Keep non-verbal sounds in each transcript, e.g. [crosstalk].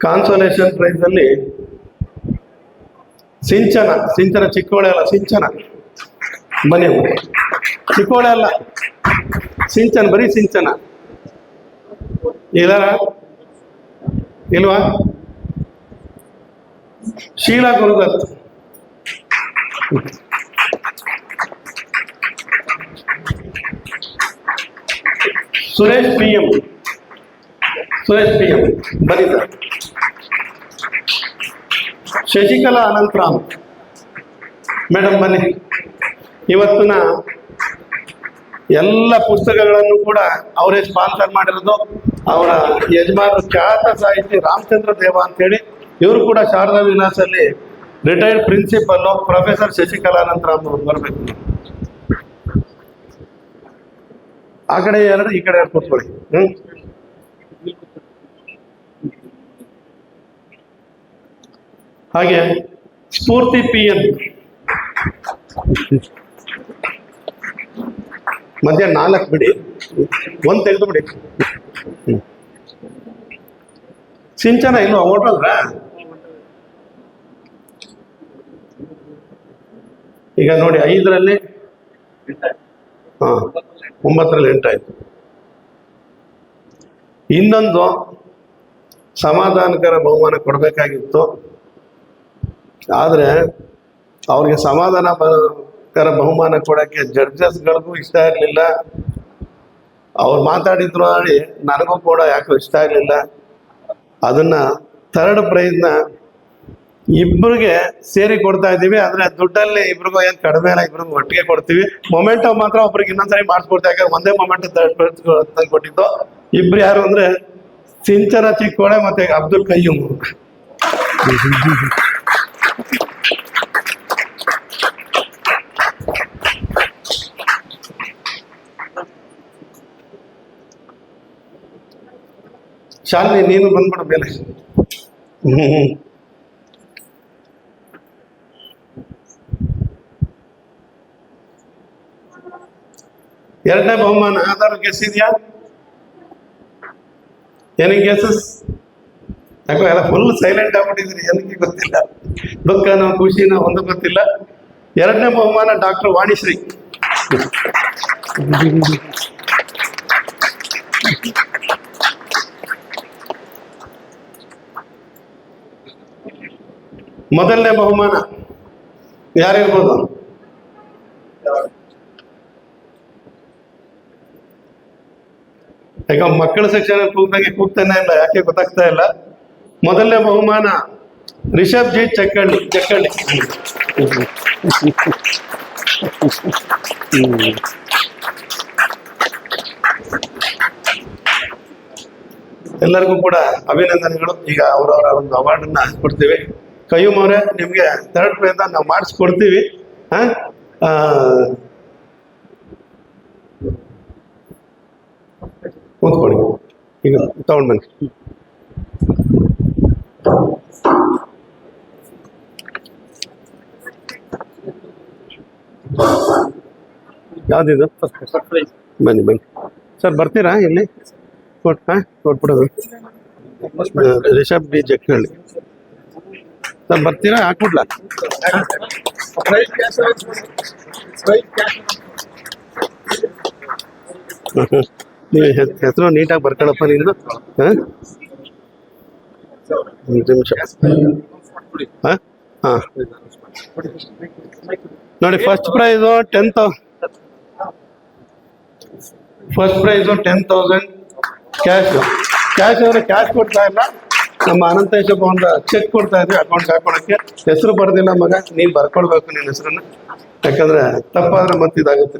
ಕಾನ್ಸೋಲೇಷನ್ price ಅಲ್ಲಿ ಸಿಂಚನ ಸಿಂಚನ ಚಿಕ್ಕೋಳೆ ಅಲ್ಲ ಸಿಂಚನ ಬನ್ನಿ ಅಮ್ಮ. ಚಿಕ್ಕೋಳೆ ಅಲ್ಲ ಸಿಂಚನ ಬರೀ ಸಿಂಚನ ಇದಾರ ಇಲ್ವಾ Sheela Gurudutt Suresh P M Suresh P M ಬನ್ನಿ ಸರ್ ಶಶಿಕಲಾ ಅನಂತರಾಮ್ ಮೇಡಮ್ ಬನ್ನಿ. ಇವತ್ತಿನ ಎಲ್ಲ ಪುಸ್ತಕಗಳನ್ನು ಕೂಡ ಅವರೇ ಸ್ಪಾನ್ಸರ್ ಮಾಡಿರೋದು ಅವರ ಯಜಮಾನರು ಖ್ಯಾತ ಸಾಹಿತಿ ರಾಮಚಂದ್ರ ದೇವ ಅಂತೇಳಿ. ಇವರು ಕೂಡ Sharada ವಿಲಾಸಲ್ಲಿ retired principal professor Shashikala Anantharam ಅವರು ಬರಬೇಕು. ಆ ಕಡೆ ಎರಡು, ಈ ಕಡೆ ಕೂತ್ಕೊಳ್ಳಿ. ಹ್ಮ್? ಹಾಗೆ ಸ್ಫೂರ್ತಿ ಪಿ ಎನ್ ಮಧ್ಯ ನಾಲ್ಕು ಬಿಡಿ. ಒಂದು ತೆಗೆದು ಬಿಡಿ ಹ್ಮ್. ಸಿಂಚನ ಇಲ್ವಾ ಹೋಟಲ್ ಈಗ ನೋಡಿ ಐದರಲ್ಲಿ ಹಾ ಒಂಬತ್ತರಲ್ಲಿ ಎಂಟಾಯ್ತು. ಇನ್ನೊಂದು ಸಮಾಧಾನಕರ ಬಹುಮಾನ ಕೊಡಬೇಕಾಗಿತ್ತು. ಆದರೆ ಅವ್ರಿಗೆ ಸಮಾಧಾನ ಕರ ಬಹುಮಾನ ಕೊಡೋಕ್ಕೆ ಜಡ್ಜಸ್ಗಳಿಗೂ ಇಷ್ಟ ಇರಲಿಲ್ಲ. ಅವ್ರು ಮಾತಾಡಿದ್ರು ಹೇಳಿ ನನಗೂ ಕೂಡ ಯಾಕೋ ಇಷ್ಟ ಇರಲಿಲ್ಲ. ಅದನ್ನ ಥರ್ಡ್ ಪ್ರೈಸ್ನ ಇಬ್ಬರಿಗೆ ಸೇರಿ ಕೊಡ್ತಾ ಇದ್ದೀವಿ. ಆದರೆ ದುಡ್ಡಲ್ಲಿ ಇಬ್ರಿಗೂ ಏನು ಕಡಿಮೆ ಇಲ್ಲ, ಇಬ್ರಿಗೂ ಒಟ್ಟಿಗೆ ಕೊಡ್ತೀವಿ. ಮೊಮೆಂಟೋ ಮಾತ್ರ ಒಬ್ರಿಗೆ ಇನ್ನೊಂದ್ಸರಿ ಮಾಡಿಸ್ಕೊಡ್ತಾ ಯಾಕಂದ್ರೆ ಒಂದೇ ಮೊಮೆಂಟ್ ಥರ್ಡ್ ಪ್ರೈಸ್ ಕೊಟ್ಟಿದ್ದು ಇಬ್ರು ಯಾರು ಅಂದ್ರೆ ಸಿಂಚನ ಚಿಕ್ಕೋಳೆ ಮತ್ತೆ ಅಬ್ದುಲ್ ಕಯ್ಯೂಮ್ [laughs] ಶಾಲಿನಿ, ನೀನು ಬಂದ್ಬಿಡು ಮೇಲೆ. ಎರಡನೇ ಬಹುಮಾನ, ಆಧಾರ ಗೆಸ್ ಇದೆಯಾ? ಏನಿಗೆ ಗೆಸಸ್ ಯಾಕೋ ಎಲ್ಲ ಫುಲ್ ಸೈಲೆಂಟ್ ಆಗ್ಬಿಟ್ಟಿದ್ರಿ, ಏನಕ್ಕೆ ಗೊತ್ತಿಲ್ಲ. ದುಃಖನೋ ಖುಷಿನ ಒಂದು ಗೊತ್ತಿಲ್ಲ. ಎರಡನೇ ಬಹುಮಾನ ಡಾಕ್ಟರ್ ವಾಣಿಶ್ರೀ. ಮೊದಲನೇ ಬಹುಮಾನ. ಯಾರಿರ್ಬೋದು? ಈಗ ಮಕ್ಕಳ ಶಿಕ್ಷಣ ಕೂಗ್ದಂಗೆ ಕೂಗ್ತಾನೆ ಇಲ್ಲ, ಯಾಕೆ ಗೊತ್ತಾಗ್ತಾ ಇಲ್ಲ? ಮೊದಲನೇ ಬಹುಮಾನ. ರಿಷಬ್ ಜಿ ಚಕ್ಕಳ್ಳಿ ಚಕ್ಕಳ್ಳಿ ಎಲ್ಲರಿಗೂ ಕೂಡ ಅಭಿನಂದನೆಗಳು ಈಗ ಅವರವರ ಒಂದು ಅವಾರ್ಡನ್ನ ಕೊಡ್ತೀವಿ ಕಯ್ಯೂಮ್ ಅವರೇ ನಿಮಗೆ ಥರ್ಡ್ ಪ್ರಯತ್ನ ನಾವು ಮಾಡಿಸ್ಕೊಡ್ತೀವಿ ಹಾ ಆ, ಕೂತ್ಕೊಳ್ಳಿ ಈಗ ತಗೊಂಡ್ ಬನ್ನಿ ಯಾವ್ದಿದು? ಬನ್ನಿ ಬನ್ನಿ. ಸರ್, ಬರ್ತೀರಾ ಇಲ್ಲಿ? ಕೊಟ್, ಹಾಂ, ಕೊಟ್ಬಿಡೋದು. ರಿಷಬ್ ಡಿ ಜಕ್ಕನಹಳ್ಳಿ ಸರ್, ಬರ್ತೀರಾ? ಹಾಕ್ಬಿಡ್ಲಾ? ನೀವು ಹೆಸರು ನೀಟಾಗಿ ಬರ್ಕೊಳಪ್ಪ ನಿಂದು ಹಾಂ? ನಿಮಿಷ. ಹಾಂ? ನೋಡಿ first prize ten thou first prize ten thousand cash cash ಅಂದರೆ ಕ್ಯಾಶ್ ಕೊಡ್ತಾ ಇಲ್ಲ. ನಮ್ಮ ಅನಂತೇಶಪ್ಪ ಒಂದು ಚೆಕ್ ಕೊಡ್ತಾ ಇದ್ವಿ ಅಕೌಂಟ್ ಹಾಕೊಳಕ್ಕೆ ಹೆಸರು ಬರ್ದಿಲ್ಲ ಮಗ, ನೀವು ಬರ್ಕೊಳ್ಬೇಕು ನಿನ್ನ ಹೆಸರನ್ನ. ಯಾಕಂದ್ರೆ ತಪ್ಪಾದ್ರೆ ಮತ್ತೆ ಇದಾಗುತ್ತೆ.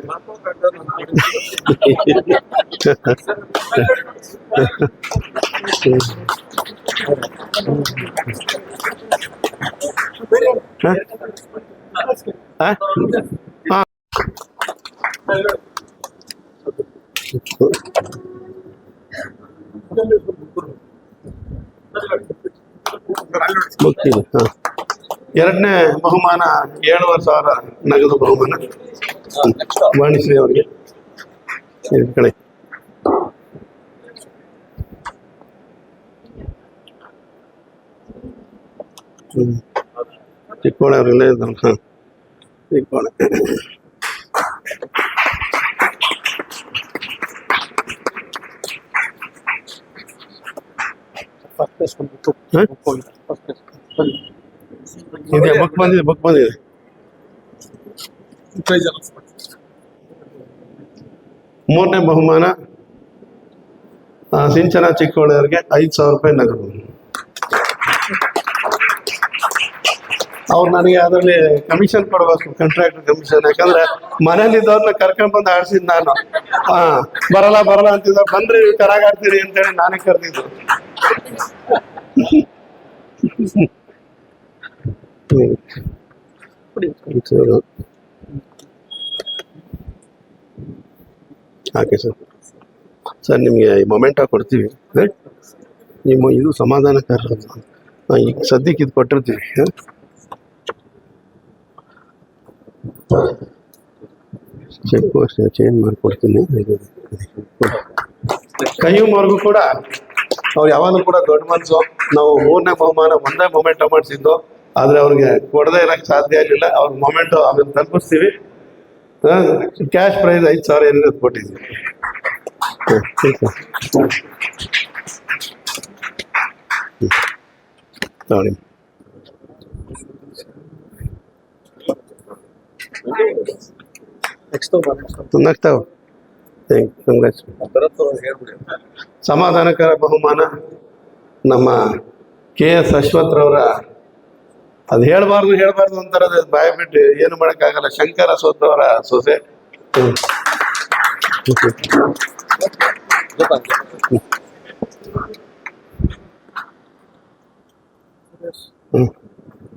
ಎರಡನೇ ಬಹುಮಾನ ಏಳುವರೆ ಸಾವಿರ ನಗದು ಬಹುಮಾನ ವಾಣಿಶ್ರೀ ಅವರಿಗೆ ಈ ಕಡೆ ಹ್ಮ್. ಚಿಕ್ಕೋಳೆ ಅವ್ರು ಇಲ್ಲೇ ಇದ್ದಾರೆ ಹಾಂ ಚಿಕ್ಕೋಳೆ ಫಸ್ಟ್ ಪ್ಲೇಸ್ ಬಂದ್ಬಿಟ್ಟು ಹ? ಫಸ್ಟ್ ಪ್ಲೇಸ್ ಬನ್ನಿ ಇದೆ ಬುಕ್ ಬಂದಿದೆ ಬುಕ್ ಬಂದಿದೆ ಪ್ರೈಸ್ ಅನೌನ್ಸ್ ಮಾಡಿ ಮೂರನೇ ಬಹುಮಾನ ಆ, ಸಿಂಚನ ಚಿಕ್ಕೋಳೆ ಅವ್ರಿಗೆ ಐದು ಸಾವಿರ ರೂಪಾಯಿ ನಗದು ಅವ್ರು ನನಗೆ ಅದರಲ್ಲಿ ಕಮಿಷನ್ ಕೊಡಬೇಕು ಕಾಂಟ್ರಾಕ್ಟರ್ ಕಮಿಷನ್ ಯಾಕಂದ್ರೆ ಮನೇಲಿದ್ದವ್ರನ್ನ ಕರ್ಕೊಂಡ್ ಬಂದು ಆಡ್ಸಿದ್ ನಾನು. ಹಾ, ಬರಲ್ಲ ಬರಲ್ಲ ಅಂತಿದ್ದ, ಬಂದ್ರಿ ಕರಾಗ ಆಡ್ತೀರಿ ಅಂತೇಳಿ ನಾನೇ ಕರೆದಿದ್ದು. Okay sir. ಸರ್, ನಿಮಗೆ ಮೊಮೆಂಟ ಕೊಡ್ತೀವಿ? ನಿಮ್ಮ ಇದು ಸಮಾಧಾನಕಾರ ಈಗ ಸದ್ಯಕ್ಕೆ ಇದು ಕೊಟ್ಟಿರ್ತೀವಿ ಹ? ಚೆಕ್ ಪೋಸ್ಟ್ ಚೇಂಜ್ ಮಾಡ್ಕೊಡ್ತೀನಿ. ಕೈಯುವರೆಗೂ ಕೂಡ ಅವ್ರು ಯಾವಾಗಲೂ ಕೂಡ ದೊಡ್ಡ ಮನಸ್ಸು. ನಾವು ಮೂರನೇ ಬಹುಮಾನ ಒಂದೇ ಮೊಮೆಂಟ್ ಮಾಡಿಸಿದ್ದು. ಆದರೆ ಅವ್ರಿಗೆ ಕೊಡದೇ ಇರೋಕ್ಕೆ ಸಾಧ್ಯ ಆಗಲಿಲ್ಲ. ಅವ್ರ ಮೊಮೆಂಟ್ ಅದನ್ನು ತಲುಪಿಸ್ತೀವಿ. ಕ್ಯಾಶ್ ಪ್ರೈಸ್ ಐದು ಸಾವಿರ ಏನಿದೆ ಕೊಟ್ಟಿದ್ದೀವಿ. ನೋಡಿ. ನೆಕ್ಸ್ಟ್ ಸಮಾಧಾನಕರ ಬಹುಮಾನ. ನಮ್ಮ ಕೆ ಎಸ್ ಅಶ್ವಥ್ರವರ ಅದು ಹೇಳ್ಬಾರ್ದು ಹೇಳ್ಬಾರ್ದು ಅಂತಾರೆ ಅದು ಬಾಯ ಬಿಟ್ಟು ಏನು ಮಾಡೋಕ್ಕಾಗಲ್ಲ. ಶಂಕರ ಅಶ್ವಥ್ರವರ ಸೊಸೆ.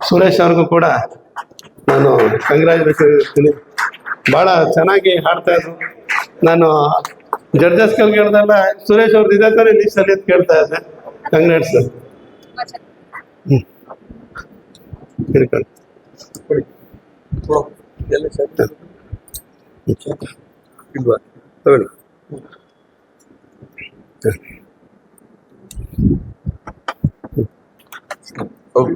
ಸುರೇಶ್ ಅವ್ರಿಗೂ ಕೂಡ ನಾನು ಕಂಗ್ರ್ಯಾಚುಲೇಷನ್ ಹೇಳ್ತೀನಿ ಭಾಳ ಚೆನ್ನಾಗಿ ಹಾಡ್ತಾ ಇದ್ರು. ನಾನು ಜಡ್ಜಸ್ ಕಲ್ ಕೇಳ್ದಲ್ಲ ಸುರೇಶ್ ಅವ್ರದ್ದು ಇದೇ ಥರ ಲಿಸ್ಟ್ ಅಲ್ಲಿ ಅಂತ ಕೇಳ್ತಾ ಇದ್ದೆ. ಕಂಗ್ರಾಟ್ಸ್ ಸರ್ ಹ್ಞೂ ಇಲ್ವಾ ತಗೊಳ್ಳಿ ಹೋಗಿ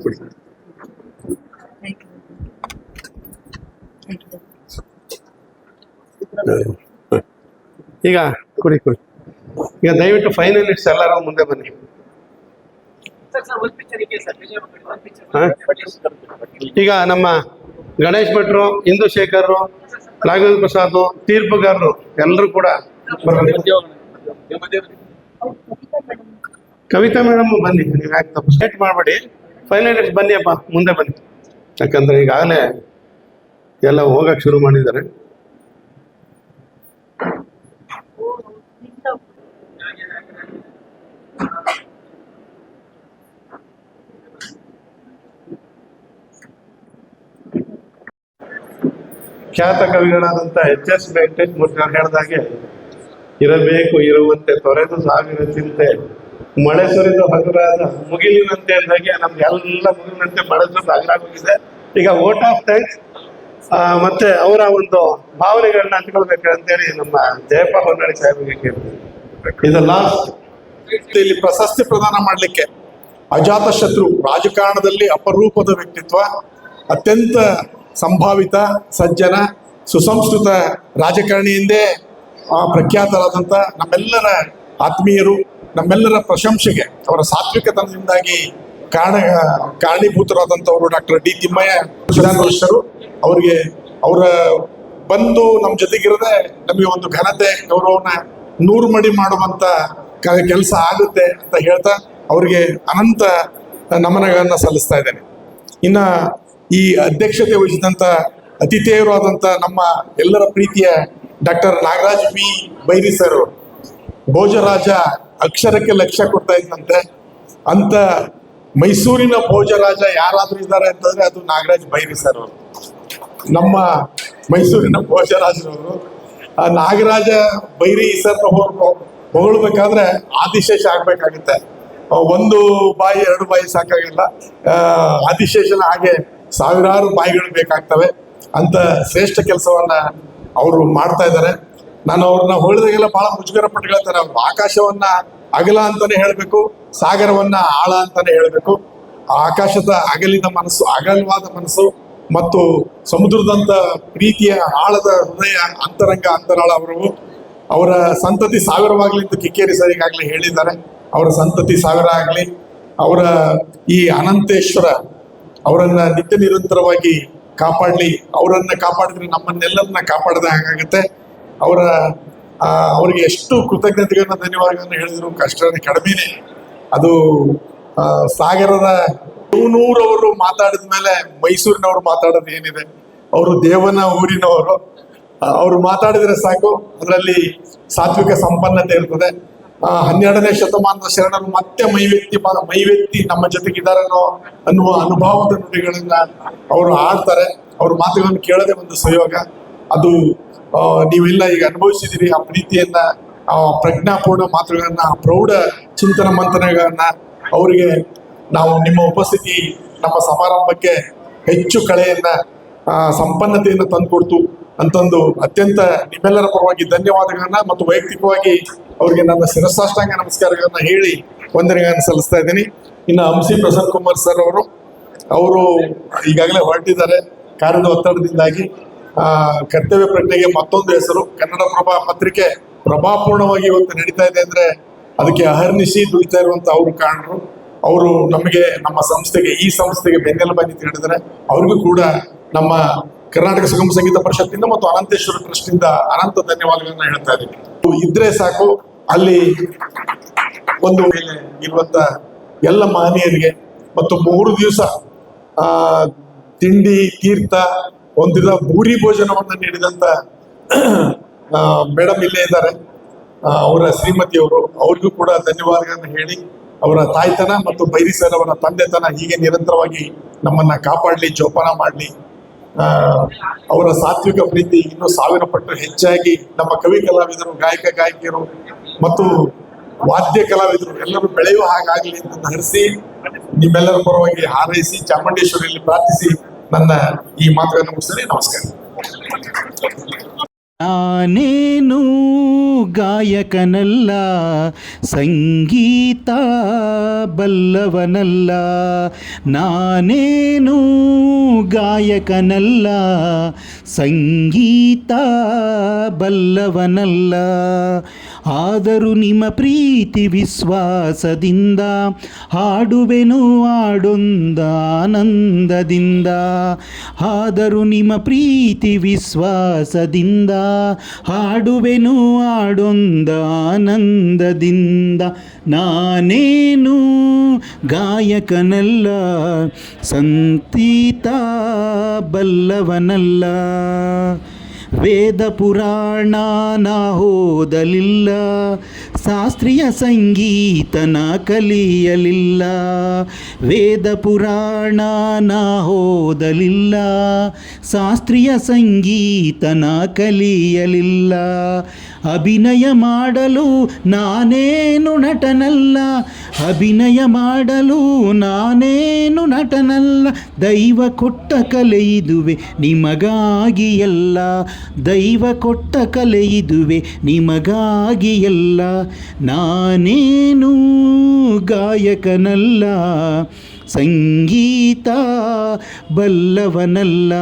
ಈಗ ಕುಡಿ ಕುಡಿ. ಈಗ ದಯವಿಟ್ಟು ಫೈನಲಿಸ್ಟ್ ಎಲ್ಲರೂ ಮುಂದೆ ಬನ್ನಿ? ಈಗ ನಮ್ಮ ಗಣೇಶ್ ಭಟ್ರು, ಇಂದು ಶೇಖರ್ರು, ರಾಘವೇಂದ್ರ ಪ್ರಸಾದ್, ತೀರ್ಪುಗಾರರು ಎಲ್ಲರೂ ಕೂಡ. ಕವಿತಾ ಮೇಡಮ್ ಬನ್ನಿ, ನೀವು ಯಾಕೆ ತಪ್ಪು ಸ್ಟೇಟ್ ಮಾಡಬೇಡಿ. ಫೈನಲಿಸ್ಟ್ ಬನ್ನಿ ಅಪ್ಪ ಮುಂದೆ ಬನ್ನಿ. ಯಾಕಂದ್ರೆ ಈಗಾಗಲೇ ಎಲ್ಲ ಹೋಗಕ್ ಶುರು ಮಾಡಿದ್ದಾರೆ. ಖ್ಯಾತ ಕವಿಗಳಾದಂತ ಎಚ್ ಎಸ್ ವೆಂಕಟೇಶ್ ಹೇಳ್ದಾಗೆ ಇರಬೇಕು ಇರುವಂತೆ ತೊರೆದು ಸಾವಿರ ಚಿಂತೆ, ಮಳೆ ಸುರಿದು ಹಗುರಾದ ಮುಗಿಲಿನಂತೆ ಅಂದಾಗೆ ನಮ್ಗೆ ಎಲ್ಲ ಮುಗಿಲಿನಂತೆ ಮಳೆ ಸುರಿದು ಹಗುರಾಗೋಗಿದೆ ಈಗ ಓಟ್ ಆಫ್ ಥ್ಯಾಂಕ್ಸ್ ಮತ್ತೆ ಅವರ ಒಂದು ಭಾವನೆಗಳನ್ನ ಹಂಚ್ಕೊಳ್ಬೇಕು ಅಂತೇಳಿ ನಮ್ಮ ಜಯಪ್ಪ ಹೊನ್ನಾಳಿ ಸಾಹೇಬರಿಗೆ ಕೇಳ್ತೀವಿ ಇದು ಲಾಸ್ಟ್ ಇಲ್ಲಿ ಪ್ರಶಸ್ತಿ ಪ್ರದಾನ ಮಾಡಲಿಕ್ಕೆ ಅಜಾತ ಶತ್ರು ರಾಜಕಾರಣದಲ್ಲಿ ಅಪರೂಪದ ವ್ಯಕ್ತಿತ್ವ, ಅತ್ಯಂತ ಸಂಭಾವಿತ, ಸಜ್ಜನ, ಸುಸಂಸ್ಕೃತ ರಾಜಕಾರಣಿಯಿಂದೇ ಪ್ರಖ್ಯಾತರಾದಂಥ ನಮ್ಮೆಲ್ಲರ ಆತ್ಮೀಯರು, ನಮ್ಮೆಲ್ಲರ ಪ್ರಶಂಸೆಗೆ, ಅವರ ಸಾತ್ವಿಕತನದಿಂದಾಗಿ ಕಾರಣ ಕಾರಣೀಭೂತರಾದಂಥವರು ಡಾಕ್ಟರ್ ಡಿ ತಿಮ್ಮಯ್ಯ ವಿಧಾನವರಿಷ್ಠರು ಅವರಿಗೆ ಅವರ ಬಂದು ನಮ್ಮ ಜೊತೆಗಿರದೆ ನಮಗೆ ಒಂದು ಘನತೆ, ಗೌರವನ ನೂರು ಮಡಿ ಮಾಡುವಂತ ಕೆಲಸ ಆಗುತ್ತೆ ಅಂತ ಹೇಳ್ತಾ ಅವರಿಗೆ ಅನಂತ ನಮನಗಳನ್ನು ಸಲ್ಲಿಸ್ತಾ ಇದ್ದೇನೆ. ಇನ್ನ ಈ ಅಧ್ಯಕ್ಷತೆ ವಹಿಸಿದಂತ ಅತಿಥೇಯರು ಆದಂತ ನಮ್ಮ ಎಲ್ಲರ ಪ್ರೀತಿಯ doctor Nagaraj P. Byri sir, Bhojaraja ಅಕ್ಷರಕ್ಕೆ ಲಕ್ಷ್ಯ ಕೊಡ್ತಾ ಇದ್ದಂತೆ ಅಂತ ಮೈಸೂರಿನ ಭೋಜರಾಜ ಯಾರಾದ್ರೂ ಇದ್ದಾರೆ ಅಂತಂದ್ರೆ ಅದು ನಾಗರಾಜ್ ಬೈರಿ ಸರ್ ಅವರು. ನಮ್ಮ ಮೈಸೂರಿನ ಭೋಜರಾಜರವರು ಆ ನಾಗರಾಜ ಬೈರಿ ಸರ್ ಹೊಗಳ್ಬೇಕಾದ್ರೆ ಆದಿಶೇಷ ಆಗ್ಬೇಕಾಗುತ್ತೆ. ಒಂದು ಬಾಯಿ, ಎರಡು ಬಾಯಿ ಸಾಕಾಗಿಲ್ಲ. ಆದಿಶೇಷನ ಹಾಗೆ ಸಾವಿರಾರು ಬಾಯಿಗಳು ಬೇಕಾಗ್ತವೆ ಅಂತ ಶ್ರೇಷ್ಠ ಕೆಲಸವನ್ನ ಅವರು ಮಾಡ್ತಾ ಇದ್ದಾರೆ. ನಾನು ಅವ್ರನ್ನ ಹೊಳಿದಾಗೆಲ್ಲ ಬಹಳ ಮುಜುಗರ ಪಟ್ಕೊಳ್ತಾರೆ. ಅವ್ರು ಆಕಾಶವನ್ನ ಅಗಲ ಅಂತಾನೆ ಹೇಳಬೇಕು, ಸಾಗರವನ್ನ ಆಳ ಅಂತಾನೆ ಹೇಳಬೇಕು. ಆಕಾಶದ ಅಗಲಿದ ಮನಸ್ಸು, ಅಗಲವಾದ ಮನಸ್ಸು ಮತ್ತು ಸಮುದ್ರದಂತ ಪ್ರೀತಿಯ ಆಳದ ಹೃದಯ, ಅಂತರಂಗ, ಅಂತರಾಳ ಅವರು ಅವರ ಸಂತತಿ ಸಾವಿರವಾಗಲಿ ಅಂತ ಕಿಕ್ಕೇರಿ ಸರ್ ಈಗಾಗಲೇ ಹೇಳಿದ್ದಾರೆ. ಅವರ ಸಂತತಿ ಸಾವಿರ ಆಗಲಿ, ಅವರ ಈ ಅನಂತೇಶ್ವರ ಅವರನ್ನ ನಿತ್ಯ ನಿರಂತರವಾಗಿ ಕಾಪಾಡಲಿ, ಅವರನ್ನ ಕಾಪಾಡಿದ್ರೆ ನಮ್ಮನ್ನೆಲ್ಲರನ್ನ ಕಾಪಾಡದ ಹಾಗಾಗತ್ತೆ. ಅವರ ಅವರಿಗೆ ಎಷ್ಟು ಕೃತಜ್ಞತೆಗಳನ್ನ ಧನ್ಯವಾದಗಳನ್ನು ಹೇಳಿದ್ರು ಕಷ್ಟ ಕಡಿಮೆನೆ. ಅದು ಸಾಗರದ ಇವನೂರವರು ಮಾತಾಡಿದ ಮೇಲೆ ಮೈಸೂರಿನವರು ಮಾತಾಡೋದು ಏನಿದೆ? ಅವರು ದೇವನ ಊರಿನವರು. ಅವರು ಮಾತಾಡಿದ್ರೆ ಸಾಕು, ಅದರಲ್ಲಿ ಸಾತ್ವಿಕ ಸಂಪನ್ನತೆ ಇರ್ತದೆ. ಹನ್ನೆರಡನೇ ಶತಮಾನದ ಶರಣರು ಮತ್ತೆ ಮೈವ್ಯಕ್ತಿ ಮೈ ವ್ಯಕ್ತಿ ನಮ್ಮ ಜೊತೆಗೆ ಅನ್ನೋ ಅನ್ನುವ ಅನುಭವದ ನುಡಿಗಳನ್ನ ಅವರು ಆಡ್ತಾರೆ. ಅವ್ರ ಮಾತುಗಳನ್ನು ಕೇಳದೆ ಒಂದು ಸಹಯೋಗ. ಅದು ನೀವೆಲ್ಲ ಈಗ ಅನುಭವಿಸಿದಿರಿ ಆ ಪ್ರೀತಿಯನ್ನ ಪ್ರಜ್ಞಾಪೂರ್ಣ ಮಾತುಗಳನ್ನ ಪ್ರೌಢ ಚಿಂತನ ಮಂಥನಗಳನ್ನ ಅವರಿಗೆ ನಾವು ನಿಮ್ಮ ಉಪಸ್ಥಿತಿ, ನಮ್ಮ ಸಮಾರಂಭಕ್ಕೆ ಹೆಚ್ಚು ಕಳೆಯನ್ನ ಸಂಪನ್ನತೆಯನ್ನು ತಂದುಕೊಡ್ತು ಅಂತಂದು ಅತ್ಯಂತ ನಿಮ್ಮೆಲ್ಲರ ಪರವಾಗಿ ಧನ್ಯವಾದಗಳನ್ನ ಮತ್ತು ವೈಯಕ್ತಿಕವಾಗಿ ಅವರಿಗೆ ನನ್ನ ಶಿರಸಾಷ್ಟಾಂಗ ನಮಸ್ಕಾರಗಳನ್ನ ಹೇಳಿ ವಂದನೆಗಳನ್ನು ಸಲ್ಲಿಸ್ತಾ ಇದ್ದೀನಿ. ಇನ್ನು ಹಂಸಿ ಪ್ರಸನ್ನ ಕುಮಾರ್ ಸರ್ ಅವರು ಅವರು ಈಗಾಗಲೇ ಹೊರಟಿದ್ದಾರೆ. ಕಾರ್ಯದ ಒತ್ತಡದಿಂದಾಗಿ ಕರ್ತವ್ಯ ಪ್ರಜ್ಞೆಗೆ ಮತ್ತೊಂದು ಹೆಸರು. ಕನ್ನಡ ಪ್ರಭಾ ಪತ್ರಿಕೆ ಪ್ರಭಾಪೂರ್ಣವಾಗಿ ಇವತ್ತು ನಡೀತಾ ಇದೆ ಅಂದ್ರೆ ಅದಕ್ಕೆ ಅಹರ್ನಿಸಿ ದುಡಿತಾ ಇರುವಂತ ಅವರು ಕಾರಣರು ಅವರು ನಮಗೆ, ನಮ್ಮ ಸಂಸ್ಥೆಗೆ, ಈ ಸಂಸ್ಥೆಗೆ ಬೆನ್ನೆಲುಬಾಗಿ ತಿಳಿದರೆ ಅವ್ರಿಗೂ ಕೂಡ ನಮ್ಮ ಕರ್ನಾಟಕ ಸುಗಮ ಸಂಗೀತ ಪರಿಷತ್ತಿಂದ ಮತ್ತು ಅನಂತೇಶ್ವರ ಟ್ರಸ್ಟ್ ಅನಂತ ಧನ್ಯವಾದಗಳನ್ನ ಹೇಳ್ತಾ ಇದ್ದೀನಿ. ಇದ್ರೆ ಸಾಕು, ಅಲ್ಲಿ ಒಂದು ಮೇಲೆ ಇರುವಂತ ಎಲ್ಲ ಮಹನೀಯರಿಗೆ ಮತ್ತು ಮೂರು ದಿವಸ ತಿಂಡಿ, ತೀರ್ಥ ಒಂದಿನ ಭೂರಿ ಭೋಜನವನ್ನು ನೀಡಿದಂತ ಮೇಡಮ್ ಇಲ್ಲೇ ಇದ್ದಾರೆ. ಅವರ ಶ್ರೀಮತಿಯವರು ಅವ್ರಿಗೂ ಕೂಡ ಧನ್ಯವಾದಗಳನ್ನು ಹೇಳಿ, ಅವರ ತಾಯ್ತನ ಮತ್ತು ಬೈರಿ ಸರ್ ಅವರ ತಂದೆತನ ಹೀಗೆ ನಿರಂತರವಾಗಿ ನಮ್ಮನ್ನ ಕಾಪಾಡಲಿ, ಜೋಪಾನ ಮಾಡಲಿ. ಅವರ ಸಾತ್ವಿಕ ಪ್ರೀತಿ ಇನ್ನೂ ಸಾವಿರ ಪಟ್ಟು ಹೆಚ್ಚಾಗಿ ನಮ್ಮ ಕವಿ ಕಲಾವಿದರು, ಗಾಯಕ, ಗಾಯಕಿಯರು ಮತ್ತು ವಾದ್ಯ ಕಲಾವಿದರು ಎಲ್ಲರೂ ಬೆಳೆಯುವ ಹಾಗಾಗಲಿ ಅಂತ ಹರಿಸಿ ನಿಮ್ಮೆಲ್ಲರ ಪರವಾಗಿ ಹಾರೈಸಿ, ಚಾಮುಂಡೇಶ್ವರಿಯಲ್ಲಿ ಪ್ರಾರ್ಥಿಸಿ. ನನ್ನ ಈ ಮಾತುಗಳನ್ನು ಮುಗಿಸ್ತೇನೆ. ನಮಸ್ಕಾರ. ನಾನೇನು ಗಾಯಕನಲ್ಲ ಸಂಗೀತ ಬಲ್ಲವನಲ್ಲ. ನಾನೇನು ಗಾಯಕನಲ್ಲ ಸಂಗೀತ ಬಲ್ಲವನಲ್ಲ. ಆದರೂ ನಿಮ್ಮ ಪ್ರೀತಿ ವಿಶ್ವಾಸದಿಂದ ಹಾಡುವೆನು ಆಡೊಂದ ಆನಂದದಿಂದ. ಆದರೂ ನಿಮ್ಮ ಪ್ರೀತಿ ವಿಶ್ವಾಸದಿಂದ ಹಾಡುವೆನು ಆಡೊಂದ ಆನಂದದಿಂದ. ನಾನೇನು ಗಾಯಕನಲ್ಲ, ಸಂತೀತ ಬಲ್ಲವನಲ್ಲ. ವೇದ ಪುರಾಣ ನಾ ಓದಲಿಲ್ಲ ಶಾಸ್ತ್ರೀಯ ಸಂಗೀತನ ಕಲಿಯಲಿಲ್ಲ ವೇದ ಪುರಾಣ ನಾ ಓದಲಿಲ್ಲ ಶಾಸ್ತ್ರೀಯ ಸಂಗೀತನ ಕಲಿಯಲಿಲ್ಲ. ಅಭಿನಯ ಮಾಡಲು ನಾನೇನು ನಟನಲ್ಲ. ಅಭಿನಯ ಮಾಡಲು ನಾನೇನು ನಟನಲ್ಲ. ದೈವ ಕೊಟ್ಟ ಕಲೆ ಇದುವೆ ನಿಮಗಾಗಿ ಎಲ್ಲ. ದೈವ ಕೊಟ್ಟ ಕಲೆ ಇದುವೆ ನಿಮಗಾಗಿ ಎಲ್ಲ. ನಾನೇನು ಗಾಯಕನಲ್ಲ. ಸಂಗೀತ ಬಲ್ಲವನಲ್ಲ.